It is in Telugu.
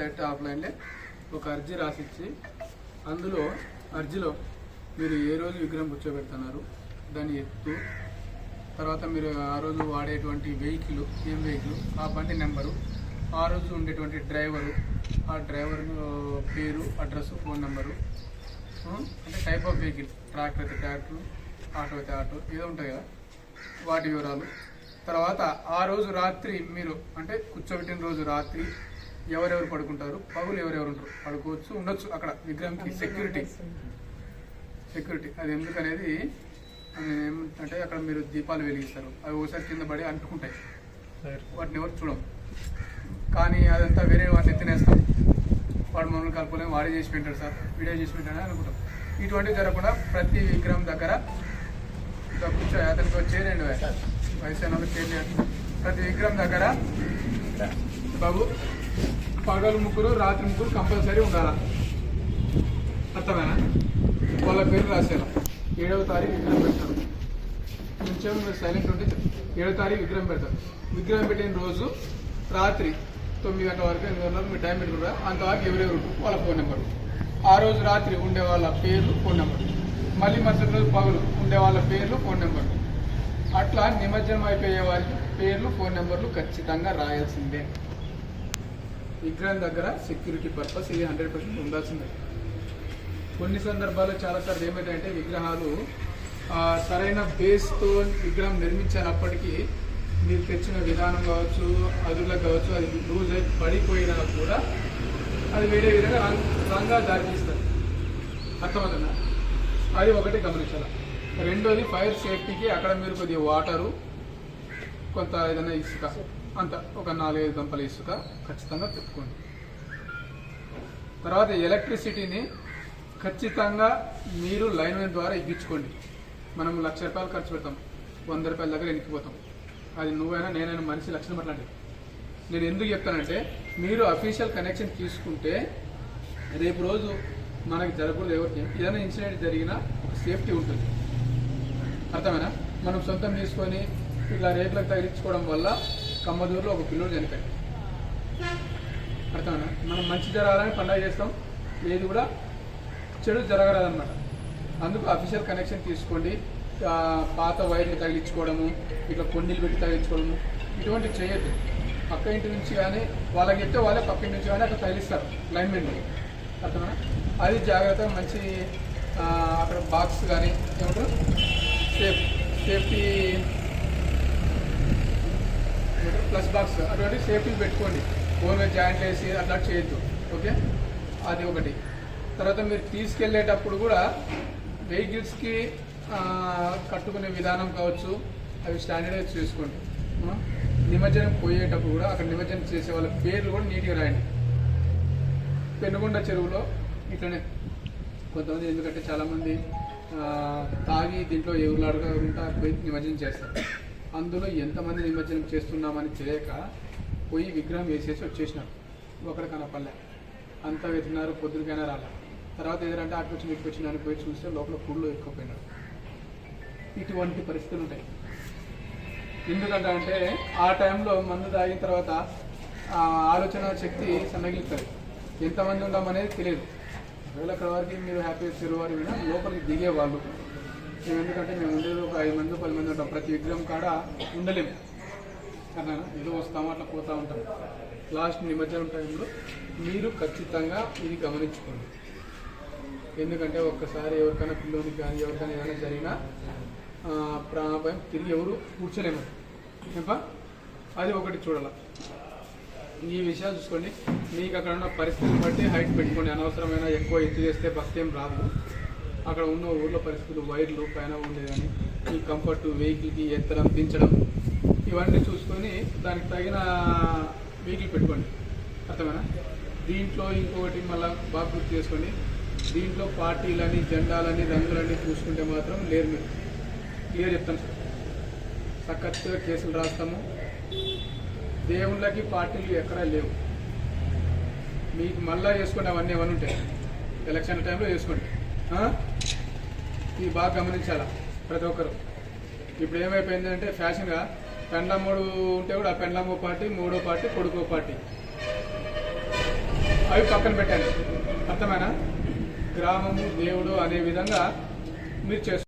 ఆన్లైన్లో డైరెక్ట్ ఆఫ్లైన్లే ఒక అర్జీ రాసిచ్చి అందులో అర్జీలో మీరు ఏ రోజు విగ్రహం కూర్చోబెడుతున్నారు? దాని ఎత్తు. తర్వాత మీరు ఆ రోజు వాడేటువంటి వెహికల్ ఏం వెహికల్? ఆ బండి నెంబరు. ఆ రోజు ఉండేటువంటి డ్రైవరు. ఆ డ్రైవర్ పేరు అడ్రస్ ఫోన్ నెంబరు. అంటే టైప్ ఆఫ్ వెహికల్. ట్రాక్టర్ అయితే ట్రాక్టర్ ఆటో అయితే ఆటో ఏదో ఉంటాయి కదా. వాటి వివరాలు. తర్వాత ఆ రోజు రాత్రి మీరు అంటే కూర్చోబెట్టిన రోజు రాత్రి ఎవరెవరు పడుకుంటారు? పగులు ఎవరెవరు ఉంటారు? పడుకోవచ్చు ఉండొచ్చు. అక్కడ విగ్రహంకి సెక్యూరిటీ సెక్యూరిటీ అది ఎందుకనేది? అది అంటే అక్కడ మీరు దీపాలు వెలిగిస్తారు. అవి ఒకసారి కింద పడి అంటుకుంటాయి. వాటిని ఎవరు చూడం కానీ అదంతా వేరే వాటిని ఎత్తినేస్తాం వాడు మమ్మల్ని కలుపులేము వాడే చేసి పెట్టాడు సార్. వీడియో చేసి పెట్టాడు అనుకుంటాం. ఇటువంటివి జరగకుండా ప్రతి విగ్రహం దగ్గర కూర్చో అతనికి వచ్చి చేయండి వయసు అయిన వాళ్ళకి ప్రతి విగ్రహం దగ్గర బాబు పగలు ముగ్గురు రాత్రి ముగ్గురు కంపల్సరీ ఉండాలా? అర్థమేనా? వాళ్ళ పేరు రాశారు ఏడవ తారీఖు విగ్రహం పెడతారు. కొంచెం మీరు సైలెంట్ ఉంటే ఏడవ తారీఖు విగ్రహం పెడతారు. విగ్రహం పెట్టిన రోజు రాత్రి తొమ్మిది గంటల వరకు ఎనిమిది గంటల వరకు మీరు టైం పెట్టుకుంటారు? అంతవరకు ఎవరెవరు వాళ్ళ ఫోన్ నెంబర్ ఆ రోజు రాత్రి ఉండే వాళ్ళ పేర్లు ఫోన్ నెంబర్ మళ్ళీ మరుసటి రోజు పగులు ఉండే వాళ్ళ పేర్లు ఫోన్ నెంబర్ అట్లా నిమజ్జనం అయిపోయే వారికి పేర్లు ఫోన్ నెంబర్లు ఖచ్చితంగా రాయాల్సిందే. విగ్రహం దగ్గర సెక్యూరిటీ పర్పస్ ఇది హండ్రెడ్ పర్సెంట్ ఉండాల్సిందే. కొన్ని సందర్భాల్లో చాలాసార్లు ఏమైందంటే విగ్రహాలు సరైన బేస్తో విగ్రహం నిర్మించినప్పటికీ మీరు తెచ్చిన విధానం కావచ్చు అదులకు కావచ్చు అది లూజ్ అయి పడిపోయినా కూడా అది వేరే విధంగా రంగ్ రంగా దారితీస్తుంది. అర్థమవుతుందా? అది ఒకటి గమనించాలి. రెండోది ఫైర్ సేఫ్టీకి అక్కడ మీరు కొద్దిగా వాటరు కొంత ఏదైనా ఇసుక. అంత ఒక నాలుగైదు గంపల ఇసుక ఖచ్చితంగా పెట్టుకోండి తర్వాత ఎలక్ట్రిసిటీని ఖచ్చితంగా మీరు లైన్ ద్వారా ఇగ్గించుకోండి మనం లక్ష రూపాయలు ఖర్చు పెడతాం. వంద రూపాయల దగ్గర ఎనికిపోతాం. అది నువ్వైనా నేనైనా మనిషి లక్షణం అట్లాంటిది. నేను ఎందుకు చెప్తానంటే మీరు అఫీషియల్ కనెక్షన్ తీసుకుంటే రేపు రోజు మనకి జరగకూడదు ఎవరికి ఏదైనా ఇన్సిడెంట్ జరిగినా ఒక సేఫ్టీ ఉంటుంది. అర్థమేనా? మనం సొంతం తీసుకొని ఇట్లా రేట్లకు తగిలించుకోవడం వల్ల కమ్మదూరులో ఒక పిల్లోడు చనిపోయాడు. అర్థమన్నా మనం మంచి జరగాలని పండగ చేస్తాం. ఏది కూడా చెడు జరగరాదన్నమాట. అందుకు అఫీషియల్ కనెక్షన్ తీసుకోండి. పాత వైర్లు తగిలించుకోవడము ఇట్లా కొండీలు పెట్టి తగిలించుకోవడము ఇటువంటి చేయొద్దు. పక్క ఇంటి నుంచి కానీ వాళ్ళకి చెప్తే వాళ్ళే పక్క ఇంటి నుంచి కానీ అక్కడ తగిలిస్తారు లైన్మెన్ అర్థమా అది జాగ్రత్తగా మంచి అక్కడ బాక్స్ కానీ ఏమంటారు? సేఫ్ సేఫ్టీ ప్లస్ బాక్స్ అటువంటి సేఫ్టీ పెట్టుకోండి. ఓన్గా జాయింట్ వేసి అట్లా చేయొద్దు. ఓకే అది ఒకటి. తర్వాత మీరు తీసుకెళ్ళేటప్పుడు కూడా వెహికల్స్కి కట్టుకునే విధానం కావచ్చు అవి స్టాండర్డైజ్ చేసుకోండి. నిమజ్జనం పోయేటప్పుడు కూడా అక్కడ నిమజ్జనం చేసే వాళ్ళ పేర్లు కూడా నీట్గా రాయండి. పెనుగొండ చెరువులో ఇట్లనే. కొంతమంది ఎందుకంటే చాలామంది తాగి దీంట్లో ఎగురులాడుగా ఉంటా పోయి నిమజ్జనం చేస్తారు. అందులో ఎంతమంది నిమజ్జనం చేస్తున్నామని తెలియక పోయి విగ్రహం వేసేసి వచ్చేసినారు. ఒకటి కనపల్లె అంతా వెతికినారు పొద్దునకైనా రాలే. తర్వాత ఏదంటే అటు వచ్చి మీకు వచ్చిన పోయి చూస్తే లోపల కుళ్ళు ఎక్కువపోయినాడు ఇటువంటి పరిస్థితులు ఉంటాయి. ఎందుకంటే అంటే ఆ టైంలో మందు తాగిన తర్వాత ఆలోచన శక్తి సన్నగిలుతుంది ఎంతమంది ఉన్నామనేది తెలియదు. ఒకవేళ అక్కడ వరకు మీరు హ్యాపీగా తిరుగువారు వినా లోపలికి దిగేవాళ్ళు. మేము ఎందుకంటే మేము ఉండేది ఒక ఐదు మంది పది మంది ఉంటాం. ప్రతి విగ్రహం కాడ ఉండలేము. కానీ ఏదో వస్తాము అట్లా పోతూ ఉంటాం. లాస్ట్ నిమజ్జనం టైంలో మీరు ఖచ్చితంగా ఇది గమనించుకోండి. ఎందుకంటే ఒక్కసారి ఎవరికైనా పిల్లోనికి కానీ ఎవరికైనా ఏదైనా జరిగినా ప్రాణాపాయం తిరిగి ఎవరు కూర్చోలేము. ఏంపా? అది ఒకటి చూడాల. ఈ విషయాలు చూసుకోండి. మీకు అక్కడ ఉన్న పరిస్థితిని బట్టి హైట్ పెట్టుకోండి. అనవసరమైన ఎక్కువ ఎత్తు చేస్తే భక్తి ఏం రాదు. అక్కడ ఉన్న ఊర్లో పరిస్థితులు వైర్లు పైన ఉండే కానీ ఈ కంఫర్ట్ వెహికల్కి ఎత్తడం దించడం ఇవన్నీ చూసుకొని దానికి తగిన వెహికల్ పెట్టుకోండి. అర్థమేనా దీంట్లో ఇంకొకటి మళ్ళీ బాగా గుర్తు చేసుకోండి దీంట్లో పార్టీలని జెండాలని రంగులని చూసుకుంటే మాత్రం లేరు మీరు. క్లియర్ చెప్తాను సార్. సఖత్తుగా కేసులు రాస్తాము. దేవుళ్ళకి పార్టీలు ఎక్కడా లేవు. మీకు మళ్ళా చేసుకోండి అవన్నీ ఏమైనా ఉంటాయి. ఎలక్షన్ టైంలో చేసుకోండి ఇది బాగా గమనించాలా ప్రతి ఒక్కరు. ఇప్పుడు ఏమైపోయిందంటే ఫ్యాషన్గా పెండ్లమ్మడు ఉంటే కూడా ఆ పెండ్లమ్మ పార్టీ మూడో పార్టీ కొడుకో పార్టీ. అవి పక్కన పెట్టండి. అర్థమైనా? గ్రామము దేవుడు అనే విధంగా మీరు చేస్తారు